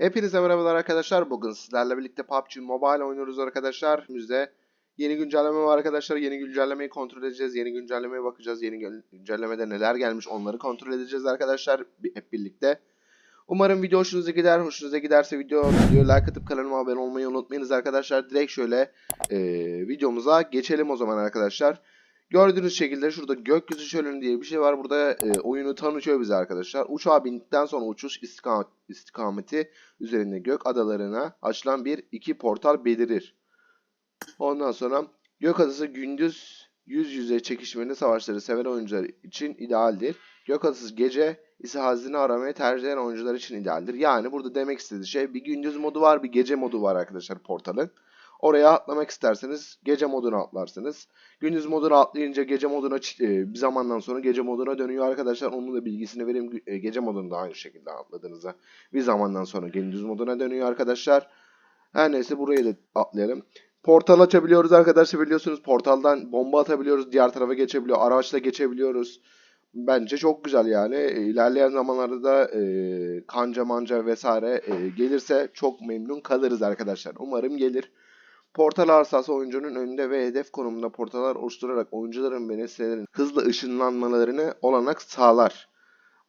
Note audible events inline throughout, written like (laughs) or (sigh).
Hepinize merhabalar arkadaşlar. Bugün sizlerle birlikte PUBG Mobile oynuyoruz arkadaşlar. Önümüzde yeni güncelleme var arkadaşlar. Yeni güncellemeyi kontrol edeceğiz. Yeni güncellemeye bakacağız. Yeni gün- güncellemede neler gelmiş onları kontrol edeceğiz arkadaşlar. Hep birlikte. Umarım video hoşunuza gider. Hoşunuza giderse video video like atıp kanalıma abone olmayı unutmayınız arkadaşlar. Direkt şöyle e, videomuza geçelim o zaman arkadaşlar. Gördüğünüz şekilde şurada gökyüzü şöleni diye bir şey var. Burada e, oyunu tanıtıyor bize arkadaşlar. Uçağa bindikten sonra uçuş istikamet, istikameti üzerinde gök adalarına açılan bir iki portal belirir. Ondan sonra gök adası gündüz yüz yüze çekişmeli savaşları seven oyuncular için idealdir. Gök adası gece ise hazine aramayı tercih eden oyuncular için idealdir. Yani burada demek istediği şey bir gündüz modu var bir gece modu var arkadaşlar portalın. Oraya atlamak isterseniz gece moduna atlarsınız. Gündüz moduna atlayınca gece moduna e, bir zamandan sonra gece moduna dönüyor arkadaşlar. Onun da bilgisini vereyim. E, Gece modunda aynı şekilde atladığınızda bir zamandan sonra gündüz moduna dönüyor arkadaşlar. Her neyse burayı da atlayalım. Portal açabiliyoruz arkadaşlar biliyorsunuz. Portaldan bomba atabiliyoruz. Diğer tarafa geçebiliyor. Araçla geçebiliyoruz. Bence çok güzel yani. E, İlerleyen zamanlarda da e, kanca manca vesaire e, gelirse çok memnun kalırız arkadaşlar. Umarım gelir. Portal arsası oyuncunun önünde ve hedef konumunda portalar oluşturarak oyuncuların ve nesnelerin hızlı ışınlanmalarını olanak sağlar.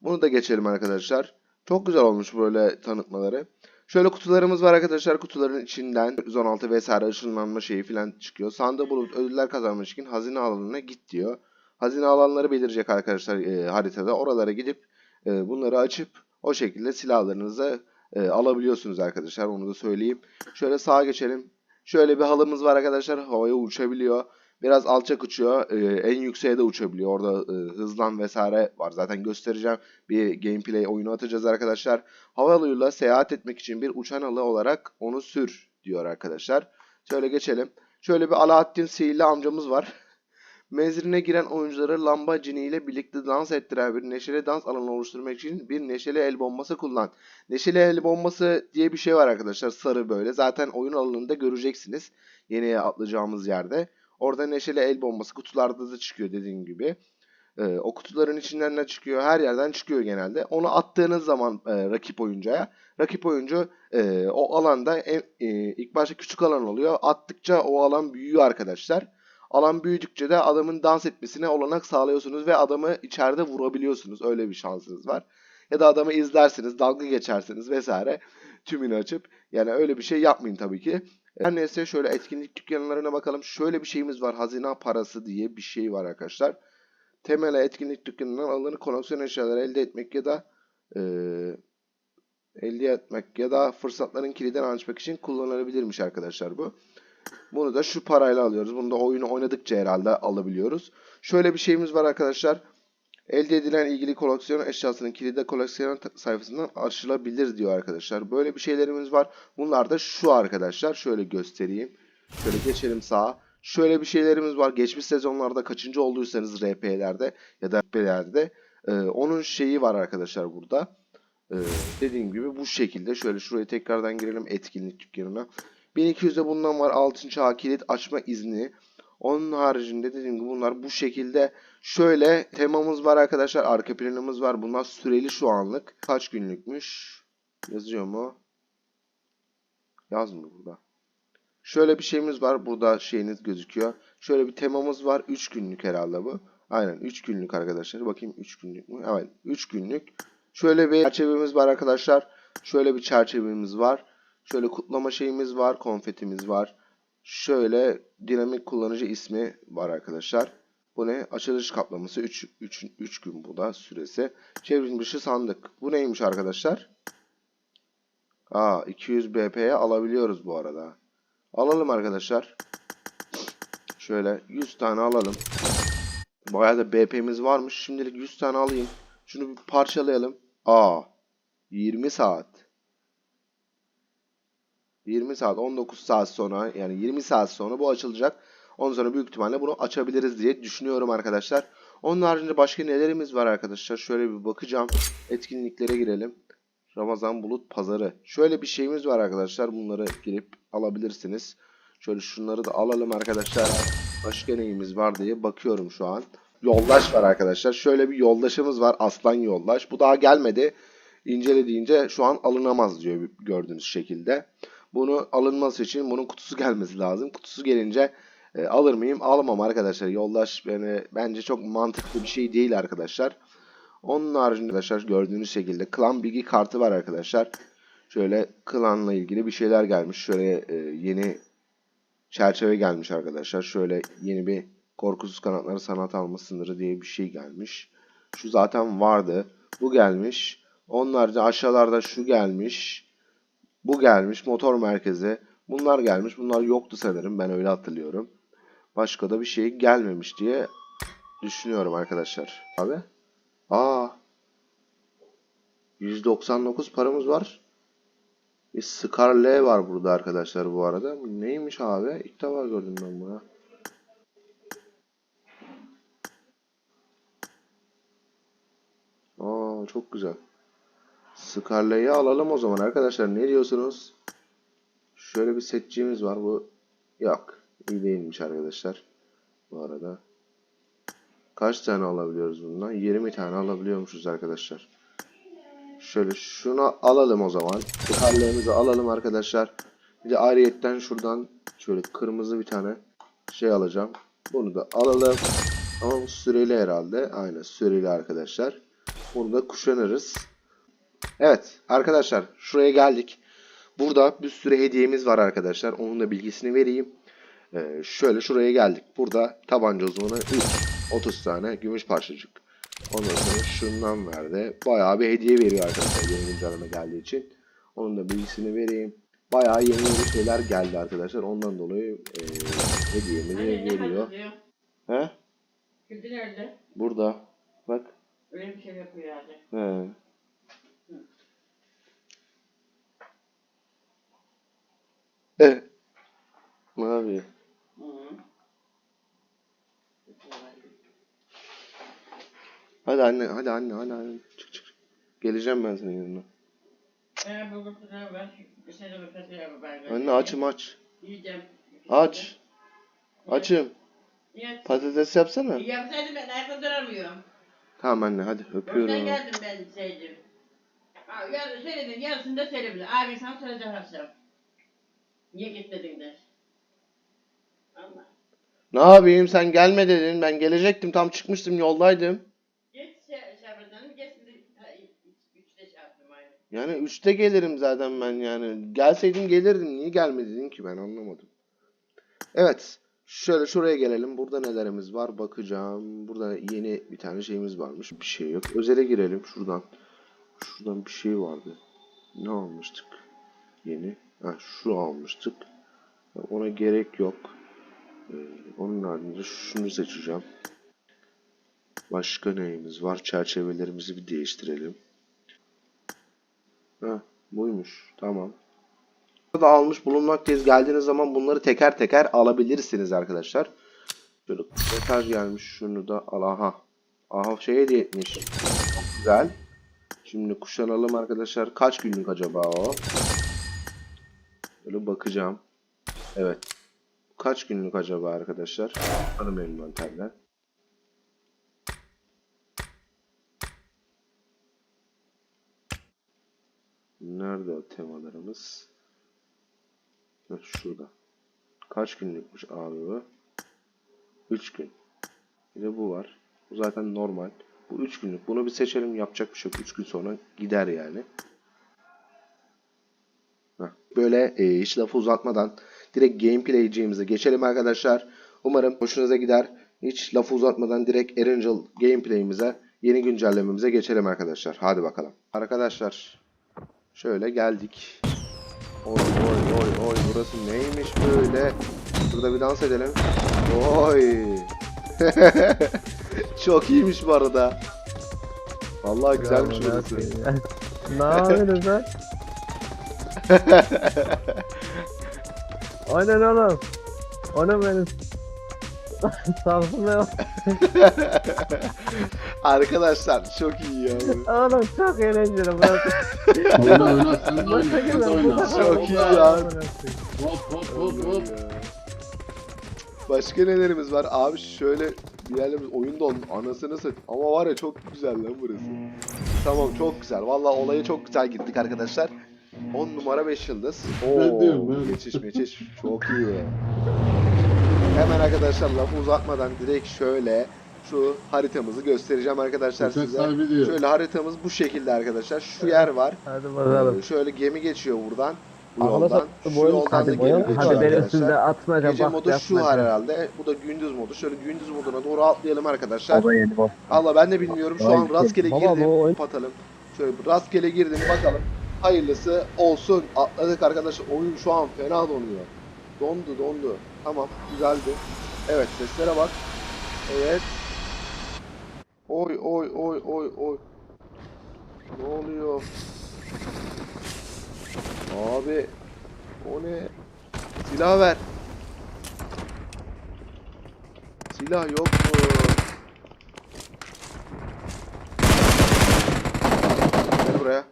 Bunu da geçelim arkadaşlar. Çok güzel olmuş böyle tanıtmaları. Şöyle kutularımız var arkadaşlar. Kutuların içinden 116 vesaire ışınlanma şeyi falan çıkıyor. Sandığı bulup ödüller kazanmak için hazine alanına git diyor. Hazine alanları belirecek arkadaşlar e, haritada. Oralara gidip e, bunları açıp o şekilde silahlarınızı e, alabiliyorsunuz arkadaşlar. Onu da söyleyeyim. Şöyle sağa geçelim. Şöyle bir halımız var arkadaşlar. Havaya uçabiliyor. Biraz alçak uçuyor. Ee, en yükseğe de uçabiliyor. Orada e, hızlan vesaire var. Zaten göstereceğim. Bir gameplay oyunu atacağız arkadaşlar. Havalıyla seyahat etmek için bir uçan halı olarak onu sür diyor arkadaşlar. Şöyle geçelim. Şöyle bir Alaaddin sihirli amcamız var. Mezrine giren oyuncuları lamba ciniyle birlikte dans ettiren bir neşeli dans alanı oluşturmak için bir neşeli el bombası kullan. Neşeli el bombası diye bir şey var arkadaşlar. Sarı böyle. Zaten oyun alanında göreceksiniz. Yeni atlayacağımız yerde. Orada neşeli el bombası kutularda da çıkıyor dediğim gibi. Ee, o kutuların içinden ne çıkıyor? Her yerden çıkıyor genelde. Onu attığınız zaman e, rakip oyuncuya, rakip oyuncu e, o alanda en, e, ilk başta küçük alan oluyor. Attıkça o alan büyüyor arkadaşlar. Alan büyüdükçe de adamın dans etmesine olanak sağlıyorsunuz ve adamı içeride vurabiliyorsunuz. Öyle bir şansınız var. Ya da adamı izlersiniz, dalga geçersiniz vesaire. Tümünü açıp. Yani öyle bir şey yapmayın tabii ki. Her neyse şöyle etkinlik dükkanlarına bakalım. Şöyle bir şeyimiz var. Hazine parası diye bir şey var arkadaşlar. Temel etkinlik dükkanından alınır koleksiyon eşyaları elde etmek ya da eee, elde etmek ya da fırsatların kilidini açmak için kullanılabilirmiş arkadaşlar bu. Bunu da şu parayla alıyoruz. Bunu da oyunu oynadıkça herhalde alabiliyoruz. Şöyle bir şeyimiz var arkadaşlar. Elde edilen ilgili koleksiyon eşyasının kilidi koleksiyon sayfasından açılabilir diyor arkadaşlar. Böyle bir şeylerimiz var. Bunlar da şu arkadaşlar. Şöyle göstereyim. Şöyle geçelim sağa. Şöyle bir şeylerimiz var. Geçmiş sezonlarda kaçıncı olduysanız RP'lerde ya da RP'lerde e, onun şeyi var arkadaşlar burada. E, dediğim gibi bu şekilde. Şöyle şuraya tekrardan girelim etkinlik dükkanına. 1200'de bundan var. Altın çağ kilit açma izni. Onun haricinde dediğim gibi bunlar bu şekilde Şöyle temamız var arkadaşlar. Arka planımız var. Bunlar süreli şu anlık. Kaç günlükmüş? Yazıyor mu? Yazmıyor burada. Şöyle bir şeyimiz var. Burada şeyiniz gözüküyor. Şöyle bir temamız var. 3 günlük herhalde bu. Aynen 3 günlük arkadaşlar. Bakayım 3 günlük mü? Evet 3 günlük. Şöyle bir çerçevemiz var arkadaşlar. Şöyle bir çerçevemiz var. Şöyle kutlama şeyimiz var. Konfetimiz var. Şöyle dinamik kullanıcı ismi var arkadaşlar. Bu ne? Açılış kaplaması 3 3 3 gün bu da süresi. Çevrim dışı sandık. Bu neymiş arkadaşlar? Aa 200 BP'ye alabiliyoruz bu arada. Alalım arkadaşlar. Şöyle 100 tane alalım. Bayağı da BP'miz varmış. Şimdilik 100 tane alayım. Şunu bir parçalayalım. Aa 20 saat. 20 saat 19 saat sonra yani 20 saat sonra bu açılacak. Ondan sonra büyük ihtimalle bunu açabiliriz diye düşünüyorum arkadaşlar. Onun haricinde başka nelerimiz var arkadaşlar? Şöyle bir bakacağım. Etkinliklere girelim. Ramazan Bulut Pazarı. Şöyle bir şeyimiz var arkadaşlar. Bunları girip alabilirsiniz. Şöyle şunları da alalım arkadaşlar. Başka neyimiz var diye bakıyorum şu an. Yoldaş var arkadaşlar. Şöyle bir yoldaşımız var. Aslan Yoldaş. Bu daha gelmedi. incele deyince şu an alınamaz diyor gördüğünüz şekilde. Bunu alınması için bunun kutusu gelmesi lazım. Kutusu gelince e, alır mıyım? Almam arkadaşlar. Yoldaş beni bence çok mantıklı bir şey değil arkadaşlar. Onun haricinde arkadaşlar gördüğünüz şekilde Clan Biggie kartı var arkadaşlar. Şöyle klanla ilgili bir şeyler gelmiş. Şöyle e, yeni çerçeve gelmiş arkadaşlar. Şöyle yeni bir korkusuz kanatları sanat alma sınırı diye bir şey gelmiş. Şu zaten vardı. Bu gelmiş. Onlarca aşağılarda şu gelmiş. Bu gelmiş. Motor merkezi. Bunlar gelmiş. Bunlar yoktu sanırım. Ben öyle hatırlıyorum. Başka da bir şey gelmemiş diye düşünüyorum arkadaşlar. Abi. Aa. 199 paramız var. Bir Scarlet var burada arkadaşlar bu arada. Neymiş abi? İlk defa gördüm ben bunu. Aa çok güzel. Scarlet'i alalım o zaman arkadaşlar. Ne diyorsunuz? Şöyle bir setçiğimiz var. Bu yok. İyi değilmiş arkadaşlar. Bu arada. Kaç tane alabiliyoruz bundan? 20 tane alabiliyormuşuz arkadaşlar. Şöyle şunu alalım o zaman. Scarlet'imizi alalım arkadaşlar. Bir de ayrıyetten şuradan şöyle kırmızı bir tane şey alacağım. Bunu da alalım. Ama süreli herhalde. Aynen süreli arkadaşlar. Bunu da kuşanırız. Evet arkadaşlar şuraya geldik. Burada bir sürü hediyemiz var arkadaşlar. Onun da bilgisini vereyim. Ee, şöyle şuraya geldik. Burada tabanca uzmanı 3. 30 tane gümüş parçacık. Ondan sonra şundan verdi. Bayağı bir hediye veriyor arkadaşlar yeni güncelleme geldiği için. Onun da bilgisini vereyim. Bayağı yeni yeni şeyler geldi arkadaşlar. Ondan dolayı e, hediyemizi veriyor. He? Kedi nerede? Burada. Bak. Öyle bir şey yapıyor yani. He. Hı -hı. Hadi anne, hadi anne, hadi anne. Çık çık. Geleceğim ben senin yanına. Şey Anne açım aç. Yiyeceğim. Aç. Açım. Patates yapsana. Yapsaydım ben ayakta duramıyorum. Tamam anne hadi öpüyorum. geldim ben şeydim. Yarın söyledim, yarısını da söylemedim. Abi sana söyleyecek akşam. Niye gitmedin de? Allah. Ne yapayım sen gelme dedin. Ben gelecektim tam çıkmıştım yoldaydım. Git şey, şabradanım, geçsin üçte şey yaptım aynı. Yani 3'te gelirim zaten ben yani. Gelseydin gelirdim. Niye gelmedin ki ben anlamadım. Evet. Şöyle şuraya gelelim. Burada nelerimiz var bakacağım. Burada yeni bir tane şeyimiz varmış. Bir şey yok. Özele girelim şuradan. Şuradan bir şey vardı. Ne almıştık? Yeni. Ha şu almıştık. Ona gerek yok. Ee, onun haricinde şunu seçeceğim. Başka neyimiz var? Çerçevelerimizi bir değiştirelim. Ha, buymuş. Tamam. Burada almış bulunmaktayız. Geldiğiniz zaman bunları teker teker alabilirsiniz arkadaşlar. Şöyle mesaj gelmiş. Şunu da al. Aha. Aha şey hediye etmiş. Güzel. Şimdi kuşanalım arkadaşlar. Kaç günlük acaba o? Böyle bakacağım. Evet. Kaç günlük acaba arkadaşlar? Bakalım envanterden. Nerede o temalarımız? Şurada. Kaç günlükmüş abi bu? 3 gün. Bir de bu var. Bu zaten normal. Bu 3 günlük. Bunu bir seçelim. Yapacak bir şey yok. 3 gün sonra gider yani. Böyle e, hiç lafı uzatmadan direkt gameplay'ciğimize geçelim arkadaşlar. Umarım hoşunuza gider. Hiç lafı uzatmadan direkt Erangel gameplay'imize yeni güncellememize geçelim arkadaşlar. Hadi bakalım. Arkadaşlar Şöyle geldik. Oy oy oy oy burası neymiş böyle? Burada bir dans edelim. Oy. (laughs) Çok iyiymiş bu arada. Vallahi güzelmiş burası. Ne yapıyorsunuz lan? (laughs) Aynen oğlum. Onu benim (laughs) Samsun'da (laughs) Arkadaşlar çok iyi ya. bu. Oğlum çok eğlenceli burası. Oyna oyna sen de oyna sen de oyna. Çok iyi ya. Hop hop hop hop. Başka nelerimiz var? Abi şöyle bir yerlerimiz oyunda onun anasını sat. Ama var ya çok güzel lan burası. Tamam çok güzel. Vallahi olaya çok güzel gittik arkadaşlar. 10 numara 5 yıldız. Ben diyorum, ben. Geçiş geçiş. Çok iyi. Hemen arkadaşlar lafı uzatmadan direkt şöyle şu haritamızı göstereceğim arkadaşlar Uçak size. Şöyle haritamız bu şekilde arkadaşlar. Şu yer var. Hadi bakalım. Ee, şöyle gemi geçiyor buradan. Bu Ağla yoldan. Şu yoldan da hadi gemi geçiyor arkadaşlar. atmaca Gece modu şu yapmaca. var herhalde. Bu da gündüz modu. Şöyle gündüz moduna doğru atlayalım arkadaşlar. Allah ben de bilmiyorum. Şu an rastgele baba girdim. bu oyun- Kapatalım. Şöyle rastgele girdim bakalım. Hayırlısı olsun. Atladık arkadaşlar. Oyun şu an fena donuyor. Dondu dondu. Tamam güzeldi. Evet seslere bak. Evet. Oy oy oy oy oy. Ne oluyor? Abi. O ne? Silah ver. Silah yok mu? Buraya.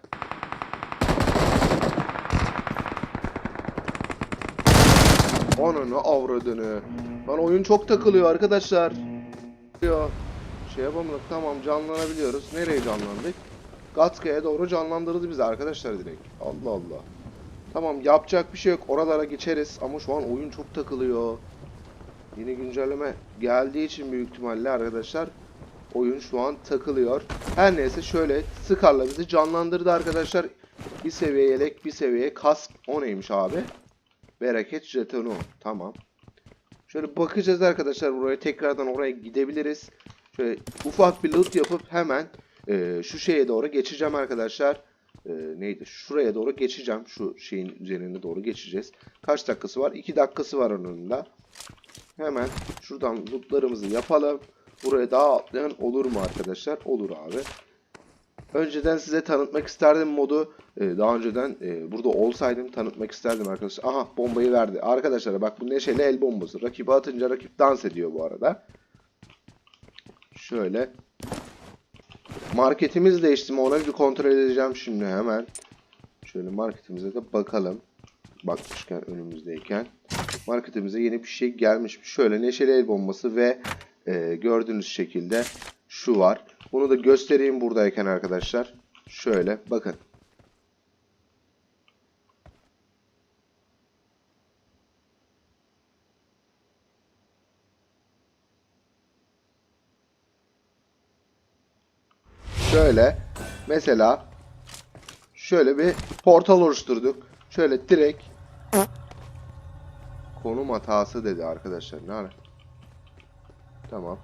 Ananı avradını. Lan oyun çok takılıyor arkadaşlar. Şey yapamadık tamam canlanabiliyoruz. Nereye canlandık? Gatka'ya doğru canlandırdı bizi arkadaşlar direkt. Allah Allah. Tamam yapacak bir şey yok. Oralara geçeriz ama şu an oyun çok takılıyor. Yeni güncelleme geldiği için büyük ihtimalle arkadaşlar oyun şu an takılıyor. Her neyse şöyle Scar'la bizi canlandırdı arkadaşlar. Bir seviye yelek, bir seviye kask. O neymiş abi? Bereket jetonu. Tamam. Şöyle bakacağız arkadaşlar buraya. Tekrardan oraya gidebiliriz. Şöyle ufak bir loot yapıp hemen e, şu şeye doğru geçeceğim arkadaşlar. E, neydi? Şuraya doğru geçeceğim. Şu şeyin üzerine doğru geçeceğiz. Kaç dakikası var? 2 dakikası var önünde. Hemen şuradan lootlarımızı yapalım. Buraya daha atlayan olur mu arkadaşlar? Olur abi. Önceden size tanıtmak isterdim modu. Ee, daha önceden e, burada olsaydım tanıtmak isterdim arkadaşlar. Aha bombayı verdi. Arkadaşlar bak bu neşeli el bombası. Rakibi atınca rakip dans ediyor bu arada. Şöyle. Marketimiz değişti mi ona bir kontrol edeceğim şimdi hemen. Şöyle marketimize de bakalım. Bakmışken önümüzdeyken. Marketimize yeni bir şey gelmiş. Şöyle neşeli el bombası ve e, gördüğünüz şekilde şu var. Bunu da göstereyim buradayken arkadaşlar. Şöyle bakın. Şöyle mesela şöyle bir portal oluşturduk. Şöyle direkt konum hatası dedi arkadaşlar. Ne? Tamam.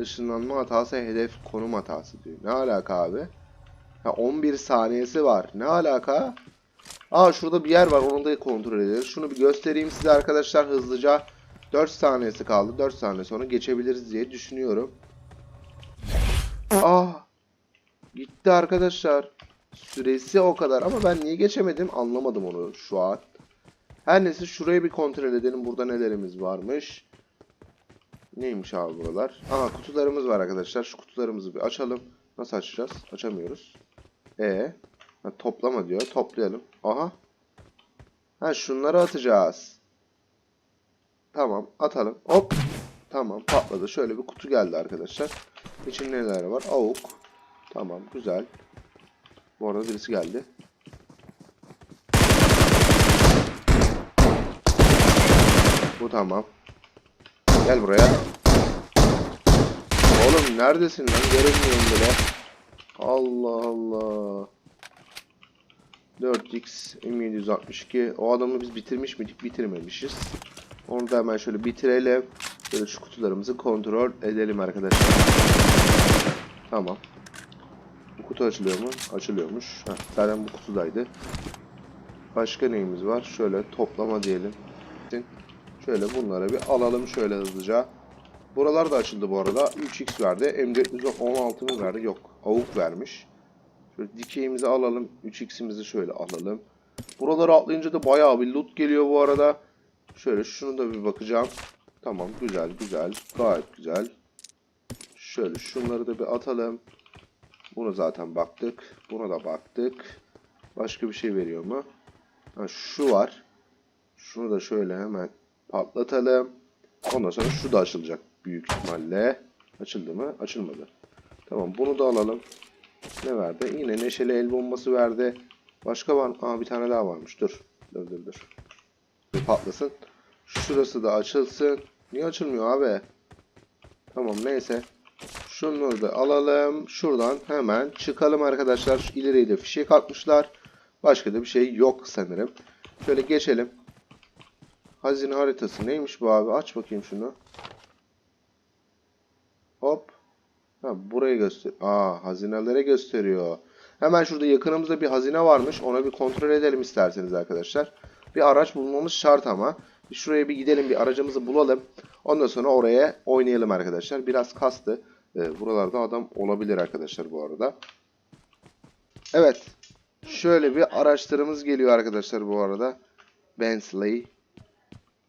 Işınlanma hatası hedef konum hatası diyor. Ne alaka abi? Ha 11 saniyesi var. Ne alaka? Aa şurada bir yer var. Onu da kontrol ederiz. Şunu bir göstereyim size arkadaşlar hızlıca. 4 saniyesi kaldı. 4 saniye sonra geçebiliriz diye düşünüyorum. Ah! Gitti arkadaşlar. Süresi o kadar ama ben niye geçemedim anlamadım onu şu an. Her neyse şurayı bir kontrol edelim. Burada nelerimiz varmış. Neymiş abi buralar? Aha kutularımız var arkadaşlar. Şu kutularımızı bir açalım. Nasıl açacağız? Açamıyoruz. E ha, toplama diyor. Toplayalım. Aha. Ha şunları atacağız. Tamam atalım. Hop. Tamam patladı. Şöyle bir kutu geldi arkadaşlar. İçinde neler var? Avuk. Tamam güzel. Bu arada birisi geldi. Bu tamam. Gel buraya. Oğlum neredesin lan? Göremiyorum bile. Allah Allah. 4x M762. O adamı biz bitirmiş miydik? Bitirmemişiz. Onu da hemen şöyle bitirelim. Şöyle şu kutularımızı kontrol edelim arkadaşlar. Tamam. Bu kutu açılıyor mu? Açılıyormuş. Heh, zaten bu kutudaydı. Başka neyimiz var? Şöyle toplama diyelim. Şöyle bunları bir alalım şöyle hızlıca. Buralar da açıldı bu arada. 3x verdi. M416 mı verdi? Yok. Avuk vermiş. Şöyle dikeyimizi alalım. 3x'imizi şöyle alalım. Buraları atlayınca da bayağı bir loot geliyor bu arada. Şöyle şunu da bir bakacağım. Tamam güzel güzel. Gayet güzel. Şöyle şunları da bir atalım. Buna zaten baktık. Buna da baktık. Başka bir şey veriyor mu? Ha, şu var. Şunu da şöyle hemen patlatalım. Ondan sonra şu da açılacak büyük ihtimalle. Açıldı mı? Açılmadı. Tamam bunu da alalım. Ne verdi? Yine neşeli el bombası verdi. Başka var mı? Aa bir tane daha varmış. Dur. Dur dur dur. Bir patlasın. Şurası da açılsın. Niye açılmıyor abi? Tamam neyse. Şunları da alalım. Şuradan hemen çıkalım arkadaşlar. Şu ileriye de fişek atmışlar. Başka da bir şey yok sanırım. Şöyle geçelim. Hazine haritası neymiş bu abi? Aç bakayım şunu. Hop. Ha burayı göster. Aa hazinelere gösteriyor. Hemen şurada yakınımızda bir hazine varmış. Ona bir kontrol edelim isterseniz arkadaşlar. Bir araç bulmamız şart ama. Şuraya bir gidelim bir aracımızı bulalım. Ondan sonra oraya oynayalım arkadaşlar. Biraz kastı. Ee, buralarda adam olabilir arkadaşlar bu arada. Evet. Şöyle bir araçlarımız geliyor arkadaşlar bu arada. Bentley.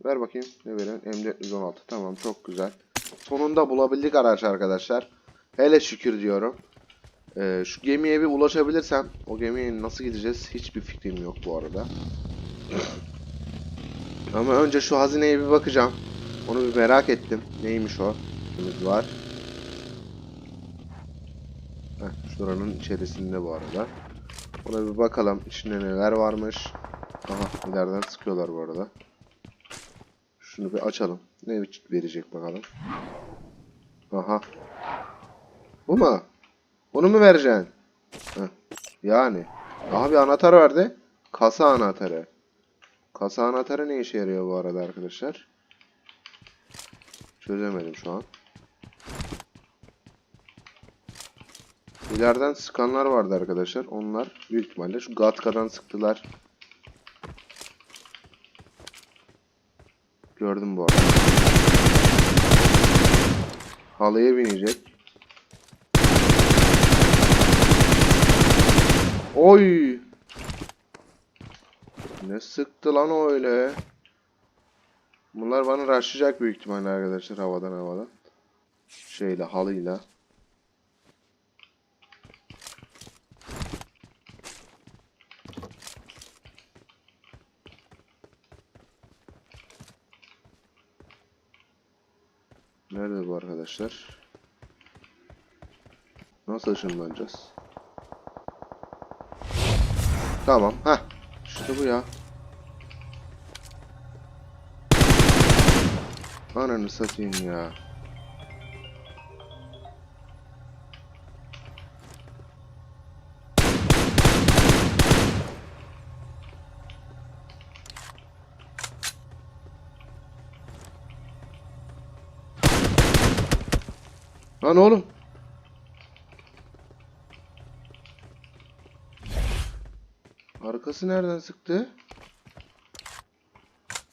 Ver bakayım. Ne veren? M416. Tamam çok güzel. Sonunda bulabildik araç arkadaşlar. Hele şükür diyorum. Ee, şu gemiye bir ulaşabilirsem o gemiye nasıl gideceğiz hiçbir fikrim yok bu arada. Ama önce şu hazineye bir bakacağım. Onu bir merak ettim. Neymiş o? Neyimiz var. Heh, şuranın içerisinde bu arada. Ona bir bakalım içinde neler varmış. Aha ileriden sıkıyorlar bu arada. Şunu bir açalım. Ne verecek bakalım. Aha. Bu mu? Bunu mu vereceksin? Heh. Yani. Aha bir anahtar verdi. Kasa anahtarı. Kasa anahtarı ne işe yarıyor bu arada arkadaşlar? Çözemedim şu an. İleriden sıkanlar vardı arkadaşlar. Onlar büyük ihtimalle şu Gatka'dan sıktılar. Gördüm bu arada. Halıya binecek. Oy! Ne sıktı lan o öyle? Bunlar bana rushlayacak büyük ihtimalle arkadaşlar havadan havadan. Şeyle halıyla. Nerede bu arkadaşlar? Nasıl ışınlanacağız? Tamam. Heh. İşte bu ya. Ananı satayım ya. Lan oğlum. Arkası nereden sıktı?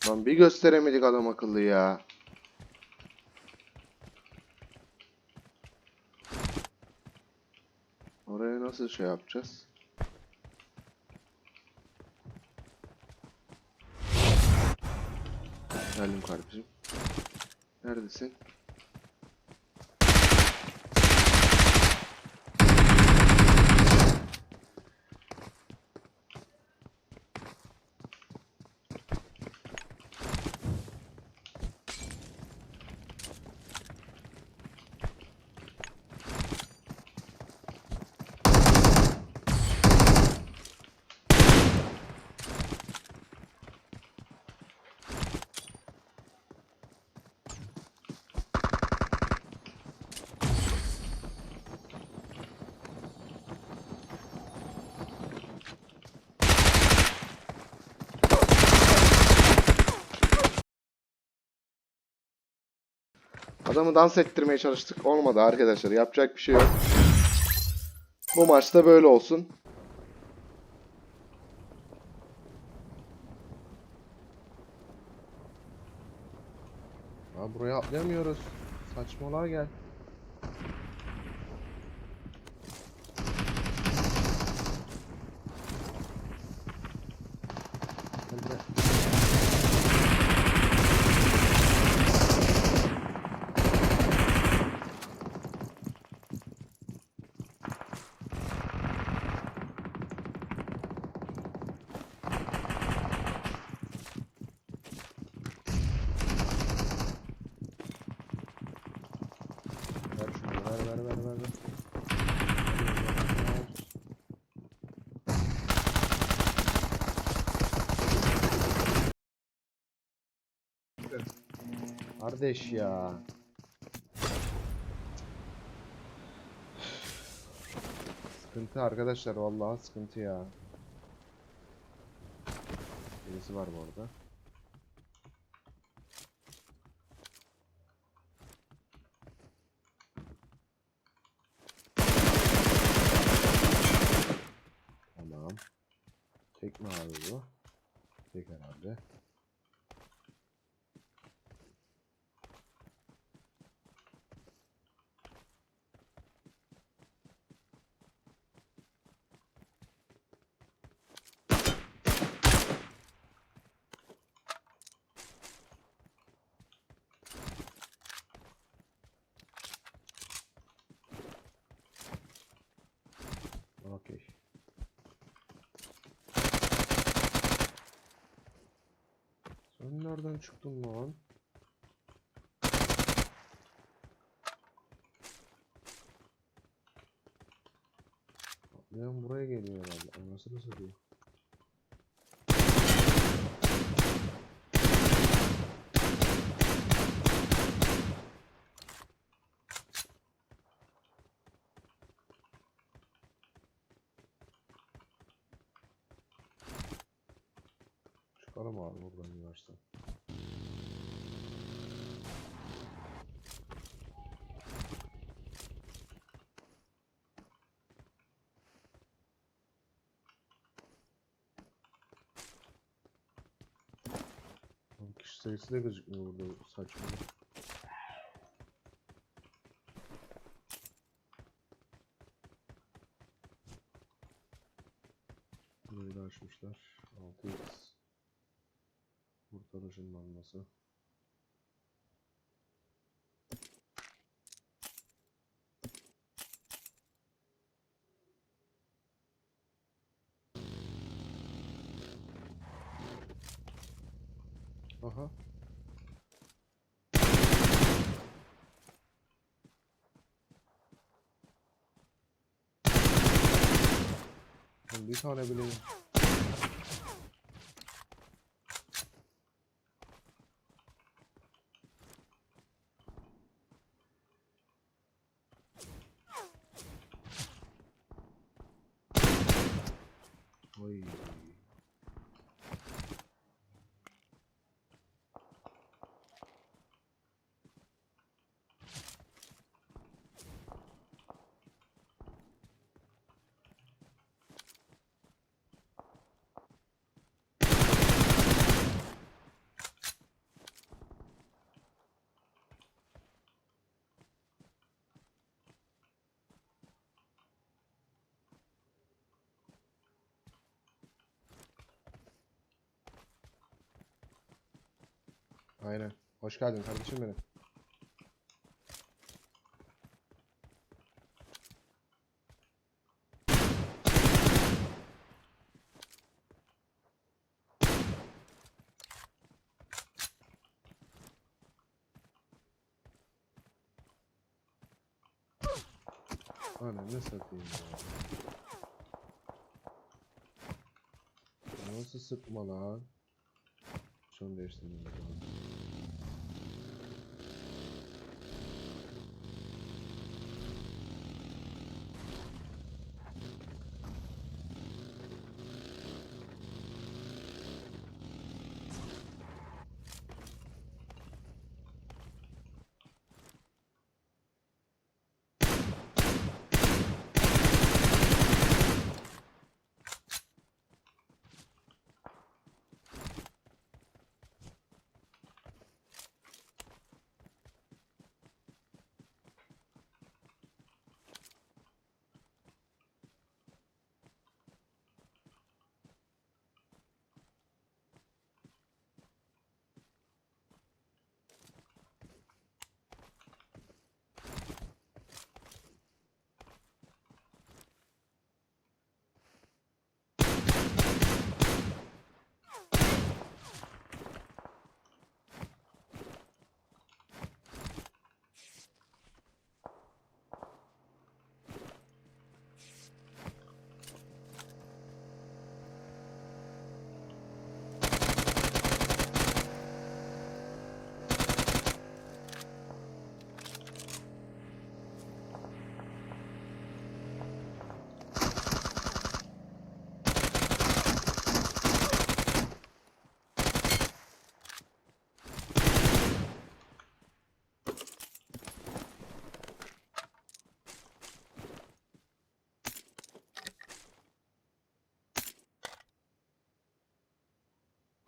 Lan bir gösteremedik adam akıllı ya. Oraya nasıl şey yapacağız? Geldim kardeşim. Neredesin? Adamı dans ettirmeye çalıştık. Olmadı arkadaşlar. Yapacak bir şey yok. Bu maçta böyle olsun. Ya buraya atlayamıyoruz. Saçmalığa gel. Kardeş ya. Sıkıntı arkadaşlar vallahi sıkıntı ya. Birisi var bu arada. Tamam. Tek mi abi bu? Tek herhalde. Okey. Sen nereden çıktın lan? Atlayan buraya geliyor herhalde. Anasını satayım. Buradan yavaştan. Oğlum Kişi sayısı da gözükmüyor burada saçma. Burayı da açmışlar. 6x. Burada ışınlanması. Aha. Bir tane bile Oy. Aynen. Hoş geldin kardeşim benim. Ananı satayım ya. Nasıl sıkma lan? Son değiştirmemiz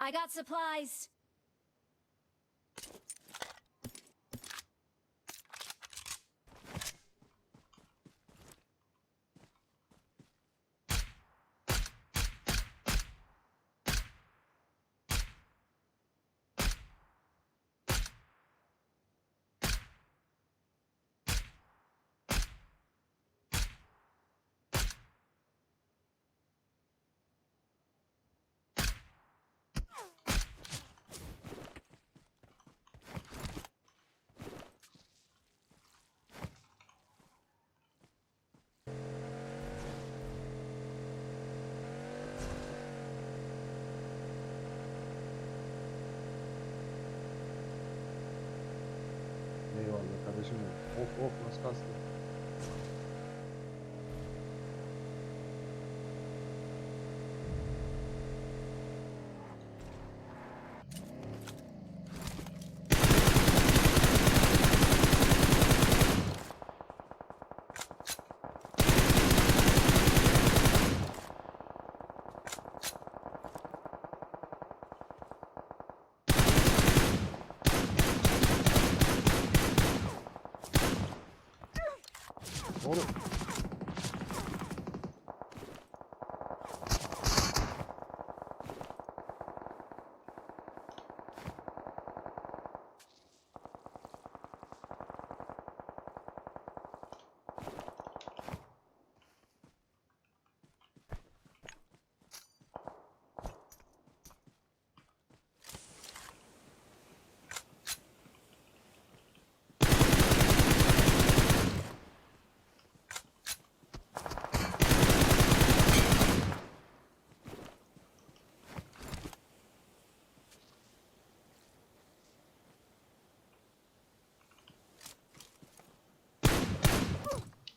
I got supplies. Eyvallah kardeşim. benim. Of of nasıl kastı. Oğlum.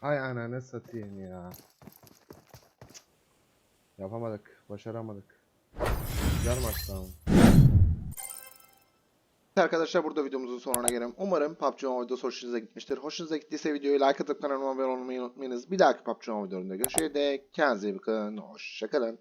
Ay ananı satayım ya. Yapamadık. Başaramadık. Güzel. Arkadaşlar burada videomuzun sonuna gelelim. Umarım PUBG Mobile videosu hoşunuza gitmiştir. Hoşunuza gittiyse videoyu like atıp kanalıma abone olmayı unutmayınız. Bir dahaki PUBG Mobile videolarında görüşürüz. Kendinize iyi bakın. Hoşçakalın.